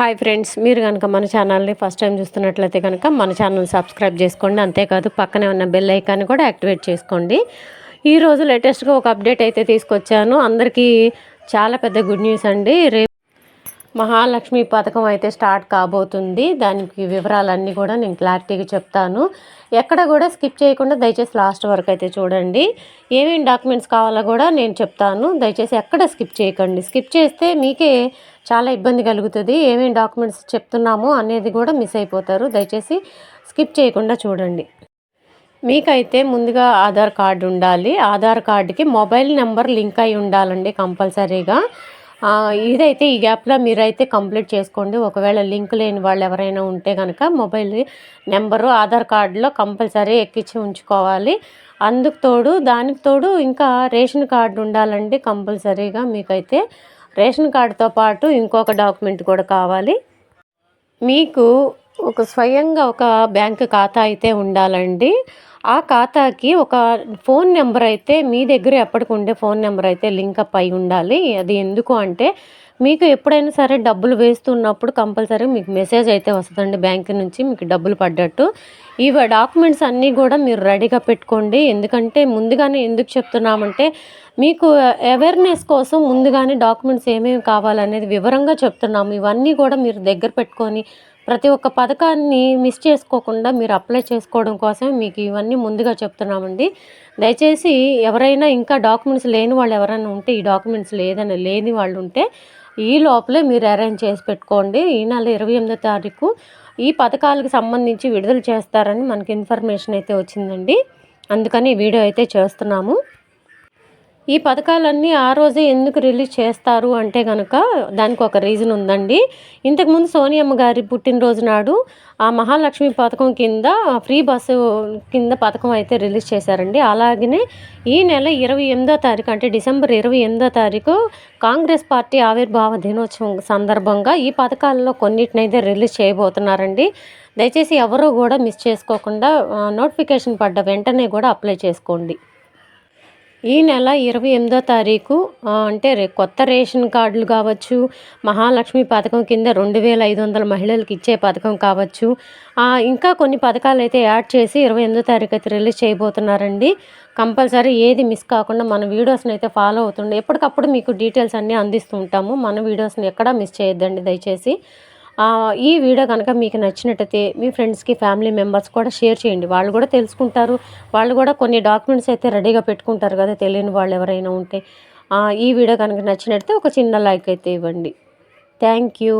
Hi friends మీరు కనుక మన ఛానల్ని ఫస్ట్ టైం చూస్తున్నట్లయితే కనుక మన ఛానల్ సబ్స్క్రైబ్ చేసుకోండి. అంతేకాదు పక్కనే ఉన్న బెల్ ఐకాన్ని కూడా యాక్టివేట్ చేసుకోండి. ఈరోజు లేటెస్ట్గా ఒక అప్డేట్ అయితే తీసుకొచ్చాను. అందరికీ చాలా పెద్ద గుడ్ న్యూస్ అండి. రేపు మహాలక్ష్మి పథకం అయితే స్టార్ట్ కాబోతుంది. దానికి వివరాలన్నీ కూడా నేను క్లారిటీగా చెప్తాను. ఎక్కడ కూడా స్కిప్ చేయకుండా దయచేసి లాస్ట్ వరకు అయితే చూడండి. ఏమేమి డాక్యుమెంట్స్ కావాలో కూడా నేను చెప్తాను. దయచేసి ఎక్కడ స్కిప్ చేయకండి. స్కిప్ చేస్తే మీకే చాలా ఇబ్బంది కలుగుతుంది. ఏమేమి డాక్యుమెంట్స్ చెప్తున్నామో అనేది కూడా మిస్ అయిపోతారు. దయచేసి స్కిప్ చేయకుండా చూడండి. మీకైతే ముందుగా ఆధార్ కార్డు ఉండాలి. ఆధార్ కార్డుకి మొబైల్ నెంబర్ లింక్ అయి ఉండాలండి కంపల్సరీగా. ఇదైతే ఈ గ్యాప్లో మీరైతే కంప్లీట్ చేసుకోండి. ఒకవేళ లింక్ లేని వాళ్ళు ఎవరైనా ఉంటే కనుక మొబైల్ నెంబరు ఆధార్ కార్డులో కంపల్సరీ ఎక్కించి ఉంచుకోవాలి. అందుకు తోడు దానికి తోడు ఇంకా రేషన్ కార్డు ఉండాలండి కంపల్సరీగా మీకైతే రేషన్ కార్డుతో పాటు ఇంకొక డాక్యుమెంట్ కూడా కావాలి. మీకు ఒక స్వయంగా ఒక బ్యాంక్ ఖాతా అయితే ఉండాలండి. ఆ ఖాతాకి ఒక ఫోన్ నెంబర్ అయితే మీ దగ్గర ఎప్పటికి ఉండే ఫోన్ నెంబర్ అయితే లింక్ అప్ అయి ఉండాలి. అది ఎందుకు అంటే మీకు ఎప్పుడైనా సరే డబ్బులు వేస్తున్నప్పుడు కంపల్సరీ మీకు మెసేజ్ అయితే వస్తుందండి బ్యాంక్ నుంచి మీకు డబ్బులు పడ్డట్టు. ఇవి డాక్యుమెంట్స్ అన్నీ కూడా మీరు రెడీగా పెట్టుకోండి. ఎందుకంటే ముందుగానే ఎందుకు చెప్తున్నామంటే మీకు అవేర్నెస్ కోసం ముందుగానే డాక్యుమెంట్స్ ఏమేమి కావాలనేది వివరంగా చెప్తున్నాము. ఇవన్నీ కూడా మీరు దగ్గర పెట్టుకొని ప్రతి ఒక్క పథకాన్ని మిస్ చేసుకోకుండా మీరు అప్లై చేసుకోవడం కోసం మీకు ఇవన్నీ ముందుగా చెప్తున్నామండి. దయచేసి ఎవరైనా ఇంకా డాక్యుమెంట్స్ లేని వాళ్ళు ఎవరైనా ఉంటే ఈ డాక్యుమెంట్స్ లేదని లేని వాళ్ళు ఉంటే ఈ లోపలే మీరు అరేంజ్ చేసి పెట్టుకోండి. ఈ నెల ఇరవై ఎనిమిదో తారీఖు ఈ పథకాలకు సంబంధించి విడుదల చేస్తారని మనకి ఇన్ఫర్మేషన్ అయితే వచ్చిందండి. అందుకని వీడియో అయితే చేస్తున్నాము. ఈ పథకాలన్నీ ఆ రోజే ఎందుకు రిలీజ్ చేస్తారు అంటే కనుక దానికి ఒక రీజన్ ఉందండి. ఇంతకుముందు సోనియమ్మ గారి పుట్టినరోజు నాడు ఆ మహాలక్ష్మి పథకం కింద ఫ్రీ బస్సు కింద పథకం అయితే రిలీజ్ చేశారండి. అలాగనే ఈ నెల ఇరవై ఎనిమిదో తారీఖు అంటే డిసెంబర్ ఇరవై ఎనిమిదో తారీఖు కాంగ్రెస్ పార్టీ ఆవిర్భావ దినోత్సవం సందర్భంగా ఈ పథకాల్లో కొన్నిటినైతే రిలీజ్ చేయబోతున్నారండి. దయచేసి ఎవరూ కూడా మిస్ చేసుకోకుండా నోటిఫికేషన్ పడ్డ వెంటనే కూడా అప్లై చేసుకోండి. ఈ నెల ఇరవై ఎనిమిదో తారీఖు అంటే రే కొత్త రేషన్ కార్డులు కావచ్చు మహాలక్ష్మి పథకం కింద రెండు వేల ఐదు వందల మహిళలకు ఇచ్చే పథకం కావచ్చు. ఇంకా కొన్ని పథకాలు అయితే యాడ్ చేసి ఇరవై ఎనిమిదో తారీఖు అయితే రిలీజ్ చేయబోతున్నారండి. కంపల్సరీ ఏది మిస్ కాకుండా మన వీడియోస్ని అయితే ఫాలో అవుతుండే. ఎప్పటికప్పుడు మీకు డీటెయిల్స్ అన్నీ అందిస్తూ ఉంటాము. మన వీడియోస్ని ఎక్కడా మిస్ చేయొద్దండి దయచేసి. ఈ వీడియో కనుక మీకు నచ్చినట్టయితే మీ ఫ్రెండ్స్కి ఫ్యామిలీ మెంబర్స్ కూడా షేర్ చేయండి. వాళ్ళు కూడా తెలుసుకుంటారు. వాళ్ళు కూడా కొన్ని డాక్యుమెంట్స్ అయితే రెడీగా పెట్టుకుంటారు కదా తెలియని వాళ్ళు ఎవరైనా ఉంటే. ఈ వీడియో కనుక నచ్చినట్టయితే ఒక చిన్న లైక్ అయితే ఇవ్వండి. Thank you.